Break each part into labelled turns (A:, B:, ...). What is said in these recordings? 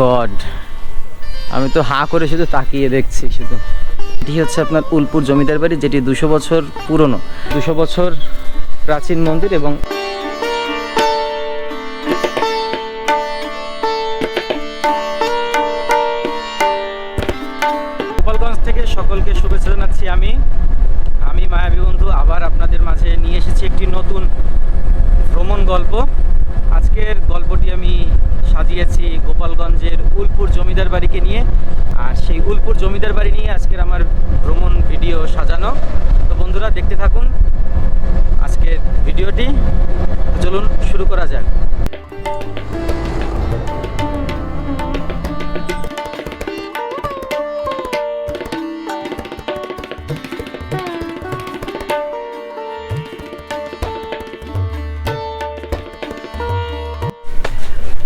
A: God. আমি তো হাঁ করে শুধু তাকিয়ে দেখছি শুধু। এটি হচ্ছে আপনার উলপুর জমিদার বাড়ি, যেটি দুশো বছর পুরনো। দুশো বছর প্রাচীন মন্দির এবং গোপালগঞ্জ থেকে সকলকে শুভেচ্ছা জানাচ্ছি আমি। আমি মায়াবী বন্ধু, আবার আপনাদের মাঝে নিয়ে এসেছি একটি নতুন ভ্রমণ গল্প। আজকের গল্পটি আমি সাজিয়েছি গোপালগঞ্জের উলপুর জমিদার বাড়িকে নিয়ে। আর সেই উলপুর জমিদার বাড়ি নিয়ে আজকের আমার ভ্রমণ ভিডিও সাজানো। তো বন্ধুরা, দেখতে থাকুন আজকের ভিডিওটি। চলুন, শুরু করা যাক।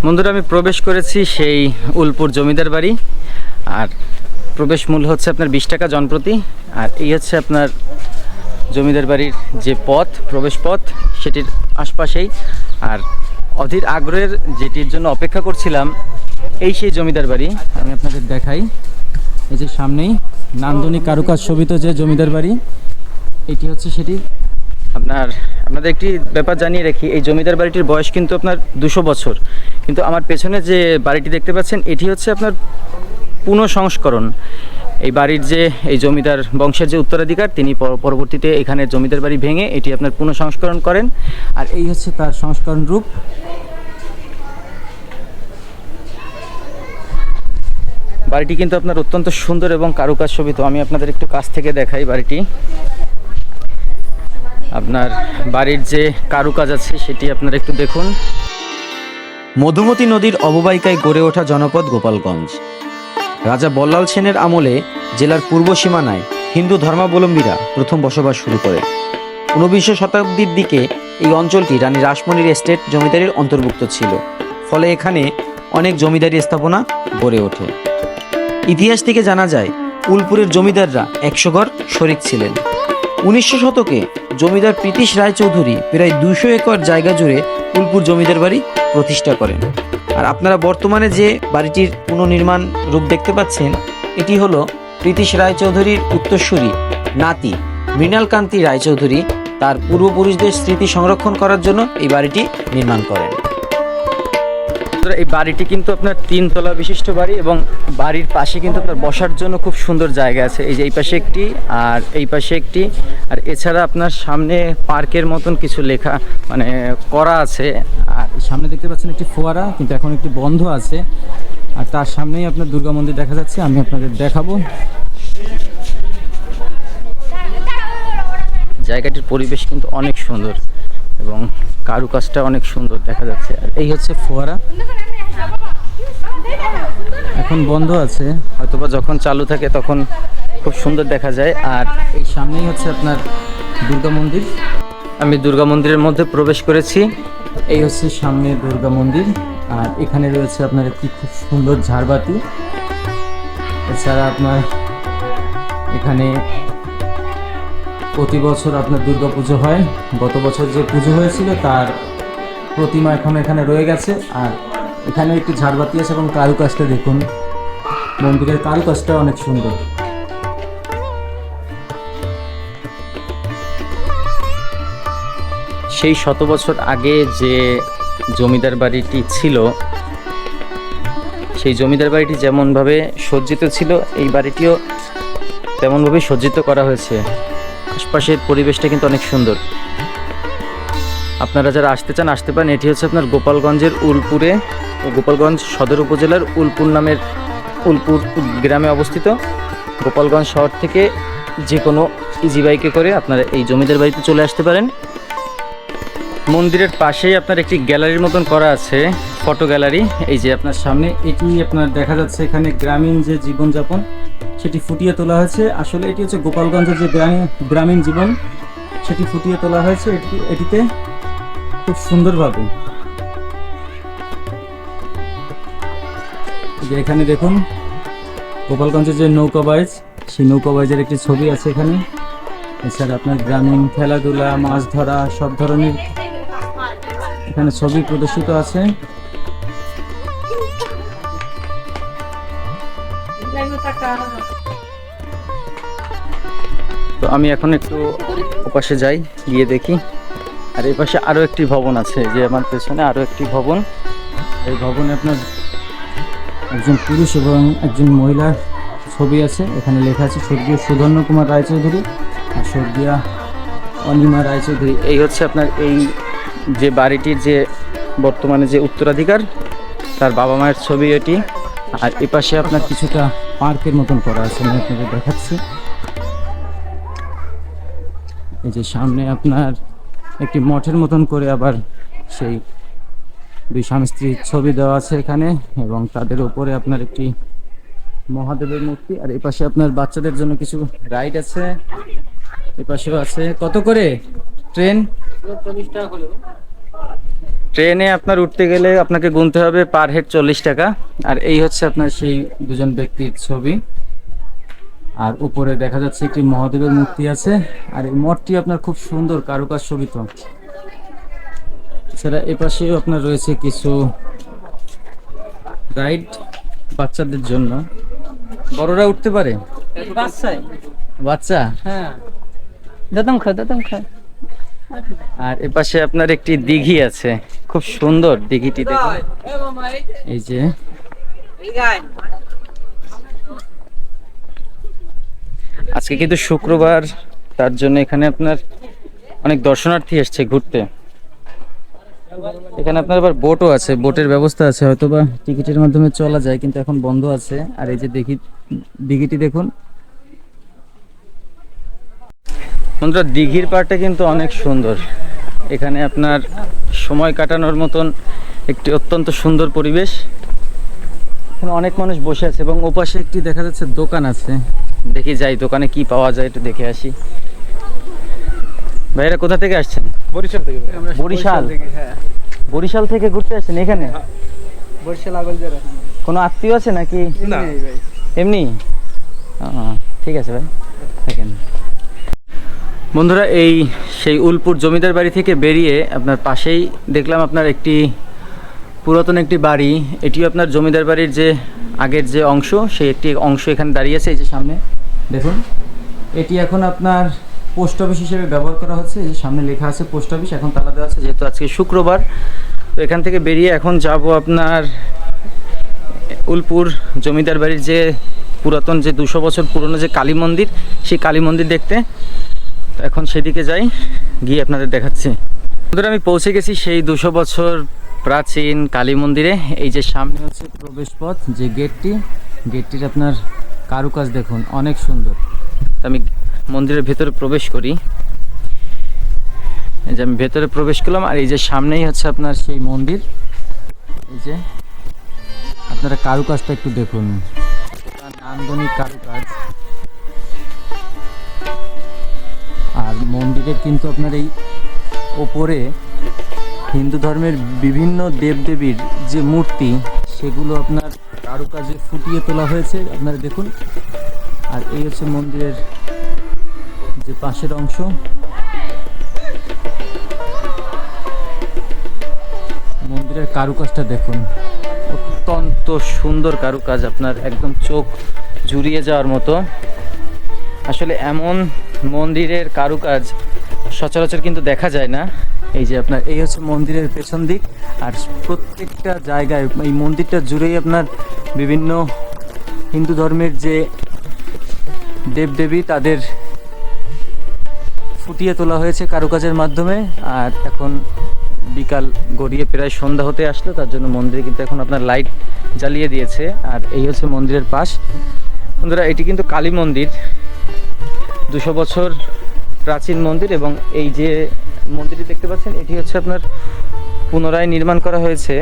A: বন্ধুরা, আমি প্রবেশ করেছি সেই উলপুর জমিদার বাড়ি। আর প্রবেশ মূল্য হচ্ছে আপনার বিশ টাকা জনপ্রতি। আর এই হচ্ছে আপনার জমিদার বাড়ির যে পথ, প্রবেশ পথ, সেটির আশপাশেই। আর অধীর আগ্রহের যেটির জন্য অপেক্ষা করছিলাম, এই সেই জমিদার বাড়ি। আমি আপনাদের দেখাই। এই যে সামনেই নান্দনিক কারুকাজ শোভিত যে জমিদার বাড়ি, এটি হচ্ছে সেটি আপনার, আপনাদের একটি ব্যাপার জানিয়ে রাখি, এই জমিদার বাড়িটির বয়স কিন্তু আপনার দুশো বছর। কিন্তু আমার পেছনে যে বাড়িটি দেখতে পাচ্ছেন, এটি হচ্ছে আপনার পুনঃসংস্করণ এই বাড়ির যে, এই জমিদার বংশের যে উত্তরাধিকার, তিনি পরবর্তীতে এখানে জমিদার বাড়ি ভেঙে এটি আপনার পুনঃসংস্করণ করেন। আর এই হচ্ছে তার সংস্করণ রূপ। বাড়িটি কিন্তু আপনার অত্যন্ত সুন্দর এবং কারুকাজ শোভিত আমি আপনাদের একটু কাছ থেকে দেখাই বাড়িটি। আপনার বাড়ির যে কারুকাজ আছে সেটি আপনারা একটু দেখুন।
B: মধুমতি নদীর অববাহিকায় গড়ে ওঠা জনপদ গোপালগঞ্জ। রাজা বল্লাল সেনের আমলে জেলার পূর্ব সীমানায় হিন্দু ধর্মাবলম্বীরা প্রথম বসবাস শুরু করে। ঊনবিংশ শতাব্দীর দিকে এই অঞ্চলটি রানী রাসমণির এস্টেট জমিদারির অন্তর্ভুক্ত ছিল, ফলে এখানে অনেক জমিদারি স্থাপনা গড়ে ওঠে। ইতিহাস থেকে জানা যায়, উলপুরের জমিদাররা একশো ঘর শরিক ছিলেন। উনিশশো শতকে জমিদার প্রীতিশ রায়চৌধুরী প্রায় দুশো একর জায়গা জুড়ে ফুলপুর জমিদার বাড়ি প্রতিষ্ঠা করেন। আর আপনারা বর্তমানে যে বাড়িটির পুনর্নির্মাণ রূপ দেখতে পাচ্ছেন, এটি হলো প্রীতিশ রায়চৌধুরীর উত্তরসূরি নাতি মৃণালকান্তি রায়চৌধুরী তার পূর্বপুরুষদের স্মৃতি সংরক্ষণ করার জন্য এই বাড়িটি নির্মাণ করেন।
A: বন্ধুরা, এই বাড়িটি কিন্তু আপনার তিনতলা বিশিষ্ট বাড়ি এবং বাড়ির পাশে কিন্তু আপনার বসার জন্য খুব সুন্দর জায়গা আছে। এই যে এই পাশে একটি আর এই পাশে একটি। আর এছাড়া আপনার সামনে পার্কের মতন কিছু লেখা মানে করা আছে। আর সামনে দেখতে পাচ্ছেন একটি ফোয়ারা কিন্তু এখন একটি বন্ধ আছে। আর তার সামনেই আপনার দুর্গা মন্দির দেখা যাচ্ছে আমি আপনাদের দেখাবো। জায়গাটির পরিবেশ কিন্তু অনেক সুন্দর। এবং কারুকাজটা অনেক সুন্দর দেখা যাচ্ছে। আর এই হচ্ছে ফোয়ারা। এখন বন্ধ আছে। হয়তোবা যখন চালু থাকে তখন খুব সুন্দর দেখা যায়। আর এই সামনেই হচ্ছে আপনার দুর্গা মন্দির। আমি দুর্গা মন্দিরের মধ্যে প্রবেশ করেছি। এই হচ্ছে সামনে দুর্গা মন্দির। আর এখানে রয়েছে আপনার একটি খুব সুন্দর ঝাড়বাতি। এছাড়া আপনার এখানে প্রতি বছর আপনার দুর্গা পুজো হয়। গত বছর যে পুজো হয়েছিল তার প্রতিমা এখন এখানে রয়ে গেছে। আর এখানে একটি ঝাড়বাতি আছে এবং কারুকাজটা দেখুন। মন্দিরের কারুকাজটা অনেক সুন্দর। সেই শত বছর আগে যে জমিদার বাড়িটি ছিল, সেই জমিদার বাড়িটি যেমনভাবে সজ্জিত ছিল, এই বাড়িটিও তেমনভাবে সজ্জিত করা হয়েছে। আশপাশের পরিবেশটা কিন্তু অনেক সুন্দর। আপনারা যারা আসতে চান, আসতে পারেন। এটি হচ্ছে আপনার গোপালগঞ্জের উলপুরে গোপালগঞ্জ সদর উপজেলার উলপুর নামের উলপুর গ্রামে অবস্থিত। গোপালগঞ্জ শহর থেকে যে কোনো ইজি বাইকে করে আপনারা এই জমিদার বাড়িতে চলে আসতে পারেন। মন্দিরের পাশেই আপনার একটি গ্যালারির মতন করা আছে। ফটো গ্যালারি, এই যে আপনার সামনে, এটি আপনার দেখা যাচ্ছে এখানে গ্রামীণ যে জীবনযাপন, সেটি ফুটিয়ে তোলা হয়েছে। আসলে এটি হচ্ছে গোপালগঞ্জের যে গ্রামীণ জীবন, সেটি ফুটিয়ে তোলা হয়েছে এটি, এটিতে খুব সুন্দরভাবে। যে এখানে দেখুন, গোপালগঞ্জের যে নৌকা বাইজ সেই নৌকা বাইজের একটি ছবি আছে এখানে। এছাড়া আপনার গ্রামীণ খেলাধুলা, মাছ ধরা, সব ধরনের এখানে ছবি প্রদর্শিত আছে। আমি এখন একটু ওপাশে যাই, গিয়ে দেখি। আর এই পাশে আরও একটি ভবন আছে যে আমার পেছনে আরও একটি ভবন। এই ভবনে আপনার একজন পুরুষ এবং একজন মহিলার ছবি আছে। এখানে লেখা আছে, স্বর্গীয় সুধর্ণ কুমার রায়চৌধুরী আর স্বর্গীয়া অনিমা রায়চৌধুরী। এই হচ্ছে আপনার এই যে বাড়িটির যে বর্তমানে যে উত্তরাধিকার, তার বাবা মায়ের ছবি এটি। আর এ পাশে আপনার কিছুটা পার্কের মতন করা আছে, আমি আপনাদের দেখাচ্ছি। এই যে সামনে আপনার একটি মঠের মতন করে আবার সেই দুই স্বামী স্ত্রীর ছবি দেওয়া আছে এখানে এবং তাদের উপরে আপনার একটি মহাদেবের মূর্তি আর এই পাশে আপনার বাচ্চাদের জন্য কিছু রাইড আছে। এই পাশেও আছে। কত করে? ট্রেন? ট্রেনে আপনার উঠতে গেলে আপনাকে গুনতে হবে পার হেড চল্লিশ টাকা। আর এই হচ্ছে আপনার সেই দুজন ব্যক্তির ছবি। আর উপরে দেখা যাচ্ছে একটি মহাদেবের মূর্তি আছে। আর এই মঠটি আপনার খুব সুন্দর কারুকাজ শোভিত এছাড়া এ পাশেও আপনার রয়েছে কিছু রাইড বাচ্চাদের জন্য। বড়রা উঠতে পারে? বাচ্চা?
C: হ্যাঁ। দাদাম খা দাদাম খা।
A: আর এ পাশে আপনার একটি দিঘি আছে। খুব সুন্দর দিঘিটি দেখুন। এই যে। আজকে কিন্তু শুক্রবার, তার জন্য এখানে আপনার অনেক দর্শনার্থী এসছে ঘুরতে। এখানে আপনার আবার বোটও আছে বোটের ব্যবস্থা আছে হয়তো বা টিকিটের মাধ্যমে চলা যায়, কিন্তু এখন বন্ধ আছে। আর এই যে দেখি, দিঘিটি দেখুন। বন্ধুরা, দিঘির পাড়টা কিন্তু অনেক সুন্দর। এখানে আপনার সময় কাটানোর মতন একটি অত্যন্ত সুন্দর পরিবেশ। এখানে অনেক মানুষ বসে আছে এবং ওপাশে একটি দেখা যাচ্ছে দোকান আছে। দেখি যাই দোকানে কি পাওয়া যায় একটু দেখে আসি। ভাইরা কোথা থেকে আসছেন?
C: বরিশাল থেকে
A: বরিশাল?
C: থেকে হ্যাঁ।
A: বরিশাল থেকে ঘুরতে আসছেন এখানে?
C: বরিশাল আগল যারা
A: কোনো আত্মীয় আছে নাকি?
C: না।
A: এমনি ঠিক আছে ভাই থাকেন। বন্ধুরা এই সেই উলপুর জমিদার বাড়ি থেকে বেরিয়ে আপনার পাশেই দেখলাম আপনার একটি পুরাতন একটি বাড়ি, এটিও আপনার জমিদার বাড়ির যে আগের যে অংশ, সেই একটি অংশ এখানে দাঁড়িয়ে আছে, এই যে সামনে। দেখুন, এটি এখন আপনার পোস্ট অফিস হিসেবে ব্যবহার করা হচ্ছে, এই যে সামনে লেখা আছে পোস্ট অফিস, এখন তালা দেওয়া আছে, যেহেতু আজকে শুক্রবার। তো এখান থেকে বেরিয়ে এখন যাব আপনার উলপুর জমিদার বাড়ির যে পুরাতন যে দুশো বছর পুরনো যে কালী মন্দির, সেই কালী মন্দির দেখতে। তো এখন সেদিকে যাই, গিয়ে আপনাদের দেখাচ্ছি। আমি পৌঁছে গেছি সেই দুশো বছর প্রাচীন কালী মন্দিরে, এই যে সামনে হচ্ছে প্রবেশ পথ যে গেটটি, গেটটির আপনার কারুকাজ দেখুন, অনেক সুন্দর। আমি মন্দিরের ভেতরে প্রবেশ করি। এই যে আমি ভেতরে প্রবেশ করলাম, আর এই যে সামনেই হচ্ছে আপনার সেই মন্দির। এই যে আপনারা কারুকাজটা একটু দেখুন। নান্দনিক কারুকাজ। আর মন্দিরের কিন্তু আপনার এই ওপরে হিন্দু ধর্মের বিভিন্ন দেবদেবীর যে মূর্তি, সেগুলো আপনার কারুকাজে ফুটিয়ে তোলা হয়েছে। আপনারা দেখুন। আর এই হচ্ছে মন্দিরের যে পাশের অংশ। মন্দিরের কারুকাজটা দেখুন। অত্যন্ত সুন্দর কারুকাজ আপনার, একদম চোখ জুড়িয়ে যাওয়ার মতো। আসলে এমন মন্দিরের কারুকাজ সচরাচর কিন্তু দেখা যায় না। এই যে আপনার, এই হচ্ছে মন্দিরের পেছন দিক। আর প্রত্যেকটা জায়গায়, এই মন্দিরটা জুড়েই আপনার বিভিন্ন হিন্দু ধর্মের যে দেবদেবী, তাদের ফুটিয়ে তোলা হয়েছে কারুকাজের মাধ্যমে। আর এখন বিকাল গড়িয়ে প্রায় সন্ধ্যা হতে আসলো, তার জন্য মন্দিরে কিন্তু এখন আপনার লাইট জ্বালিয়ে দিয়েছে। আর এই হচ্ছে মন্দিরের পাশ। বন্ধুরা, এটি কিন্তু কালী মন্দির। দুশো বছর প্রাচীন মন্দির এবং এই যে মন্দিরটি দেখতে পাচ্ছেন, এটি হচ্ছে আপনার পুনরায় নির্মাণ করা হয়েছে।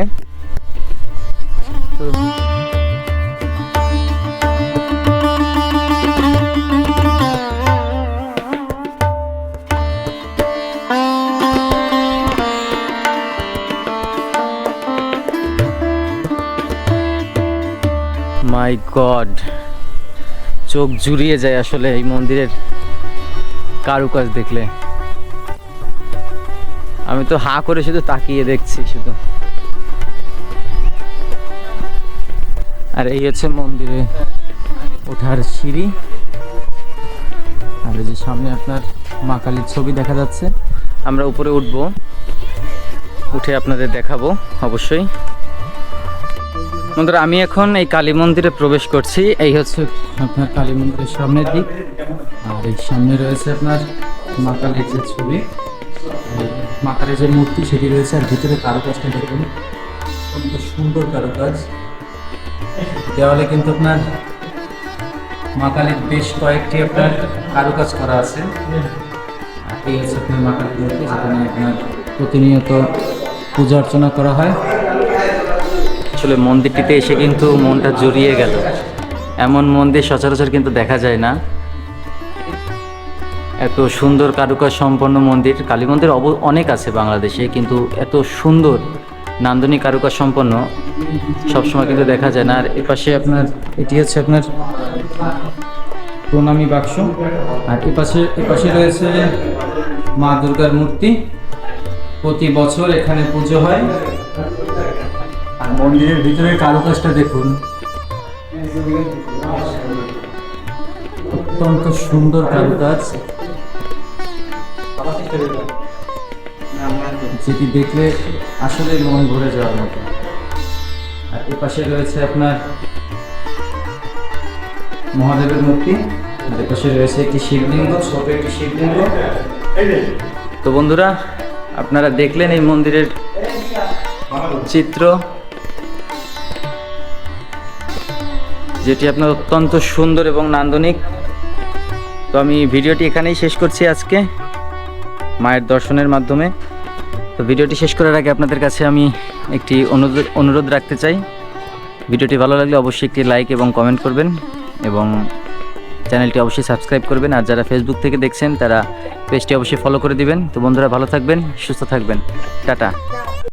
A: মাই গড চোখ জুড়িয়ে যায় আসলে এই মন্দিরের কারুকাজ দেখলে। আমি তো হা করে শুধু তাকিয়ে দেখছি শুধু। আর এই হচ্ছে মন্দিরে ওঠার সিঁড়ি। আর এই যে সামনে আপনার মা কালীর ছবি দেখা যাচ্ছে। আমরা উপরে উঠব। উঠে আপনাদের দেখাবো, অবশ্যই। বন্ধুরা, আমি এখন এই কালী মন্দিরে প্রবেশ করছি। এই হচ্ছে আপনার কালী মন্দিরের সামনের দিক। আর এই সামনে রয়েছে আপনার মা কালীর যে ছবি। মা কালীর যে মূর্তি সেটি রয়েছে, আর ভিতরে কারুকাজটা দেখুন। অত্যন্ত সুন্দর কারুকাজ। দেওয়ালে কিন্তু আপনার মা কালীর বেশ কয়েকটি আপনার কারুকাজ করা আছে। এই হচ্ছে আপনার মা কালীর মূর্তি আপনার প্রতিনিয়ত পূজা অর্চনা করা হয়। আসলে মন্দিরটিতে এসে কিন্তু মনটা জড়িয়ে গেল। এমন মন্দির সচরাচর কিন্তু দেখা যায় না। এত সুন্দর কারুকাজ সম্পন্ন মন্দির, কালী মন্দির অব অনেক আছে বাংলাদেশে, কিন্তু এত সুন্দর, নান্দনিক কারুকাজ সম্পন্ন সবসময় কিন্তু দেখা যায় না। আর এপাশে আপনার, এটি হচ্ছে আপনার প্রণামী বাক্স। আর এপাশে এপাশে রয়েছে মা দুর্গার মূর্তি। প্রতি বছর এখানে পুজো হয়। মন্দিরের ভিতরে কারুকাজটা দেখুন। অত্যন্ত সুন্দর কারুকাজ। যেটি দেখলে আসলে মন ভরে যাওয়ার মতো। আর এ পাশে রয়েছে আপনার মহাদেবের মূর্তি। আর রয়েছে একটি শিবলিঙ্গ, ছোট একটি শিবলিঙ্গ। তো বন্ধুরা, আপনারা দেখলেন এই মন্দিরের চিত্র। যেটি আপনার অত্যন্ত সুন্দর এবং নান্দনিক। তো আমি ভিডিওটি এখানেই শেষ করছি আজকে, মায়ের দর্শনের মাধ্যমে। তো ভিডিওটি শেষ করার আগে আপনাদের কাছে আমি একটি অনুরোধ অনুরোধ রাখতে চাই। ভিডিওটি ভালো লাগলে অবশ্যই একটি লাইক এবং কমেন্ট করবেন এবং চ্যানেলটি অবশ্যই সাবস্ক্রাইব করবেন। আর যারা ফেসবুক থেকে দেখছেন, তারা পেজটি অবশ্যই ফলো করে দিবেন। তো বন্ধুরা, ভালো থাকবেন, সুস্থ থাকবেন। টাটা।